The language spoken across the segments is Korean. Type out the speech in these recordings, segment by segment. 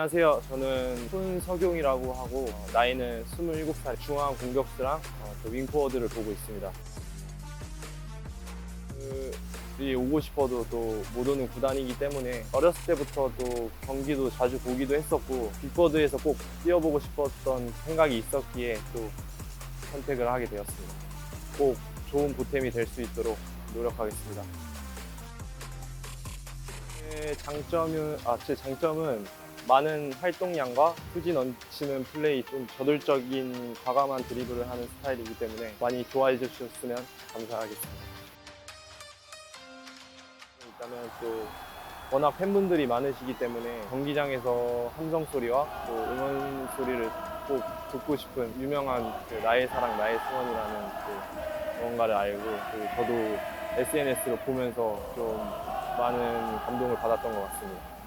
안녕하세요. 저는 손석용이라고 하고 어, 나이는 27살 중앙 공격수랑 어, 또 윙포워드를 보고 있습니다. 그, 이 오고 싶어도 또 못 오는 구단이기 때문에 어렸을 때부터 또 경기도 자주 보기도 했었고 빅보드에서 꼭 뛰어보고 싶었던 생각이 있었기에 또 선택을 하게 되었습니다. 꼭 좋은 보탬이 될 수 있도록 노력하겠습니다. 제 장점은 아 제 장점은 많은 활동량과 투지 넘치는 플레이 좀 저돌적인 과감한 드리블을 하는 스타일이기 때문에 많이 좋아해 주셨으면 감사하겠습니다. 일단은 또 워낙 팬분들이 많으시기 때문에 경기장에서 함성 소리와 또 응원 소리를 꼭 듣고 싶은 유명한 그 나의 사랑 나의 수원이라는 그 응원가를 알고 그 저도 SNS로 보면서 좀 많은 감동을 받았던 것 같습니다.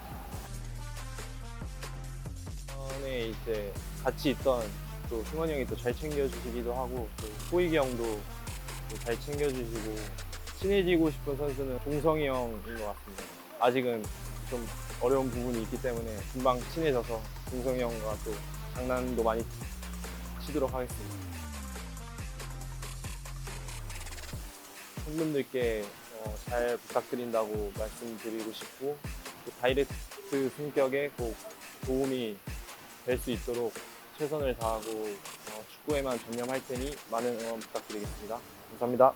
전에 이제 같이 있던 또 승원이 형이 또 잘 챙겨주시기도 하고 또 호익이 형도 또잘 챙겨주시고 친해지고 싶은 선수는 동성이 형인 것 같습니다. 아직은 좀 어려운 부분이 있기 때문에 금방 친해져서 동성이 형과 또 장난도 많이 치도록 하겠습니다. 팬분들께 어, 잘 부탁드린다고 말씀드리고 싶고 또 다이렉트 승격에 꼭 도움이 될 수 있도록 최선을 다하고 어, 축구에만 전념할 테니 많은 응원 부탁드리겠습니다. 감사합니다.